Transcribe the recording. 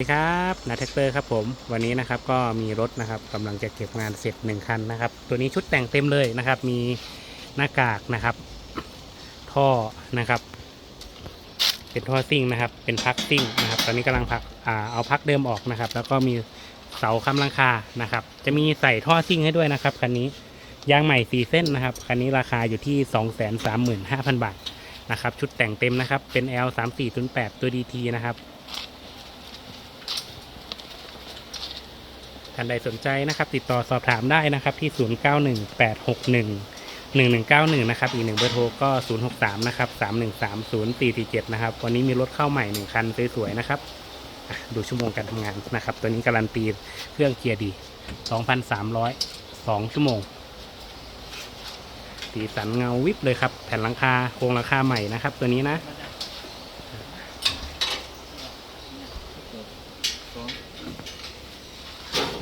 สวัสดีครับนาแท็กเตอร์ครับผมวันนี้นะครับก็มีรถนะครับกำลังจะเก็บงานเสร็จหนึ่งคันนะครับ ตัวนี้ชุดแต่งเต็มเลยนะครับ มีหน้ากากนะครับ ท่อนะครับ เป็นท่อซิ่งนะครับ เป็นพักซิ่งนะครับ ตอนนี้กำลังพักอ่าเอาพักเดิมออกนะครับ แล้วก็มีเสาค้ำลังคานะครับ จะมีใส่ท่อซิ่งให้ด้วยนะครับคันนี้ยางใหม่สี่เส้นนะครับคันนี้ราคาอยู่ที่ 235,000 บาทนะครับชุดแต่งเต็มนะครับเป็น L 3 4 0 8ตัว DT นะครับ ท่านใดสนใจนะครับ ติดต่อสอบถามได้นะครับที่ 0918611191 นะครับ อีกหนึ่งเบอร์โทรก็ 063 นะครับ 3130447 นะครับ วันนี้มีรถเข้าใหม่ 1 คันสวยๆนะครับดูชั่วโมงการทำงานนะครับ ตัวนี้การันตีเครื่องเกียร์ดี 2,302 ชั่วโมง สีสันเงาวิบเลยครับ แผ่นหลังคาโครงหลังคาใหม่นะครับ ตัวนี้นะ ส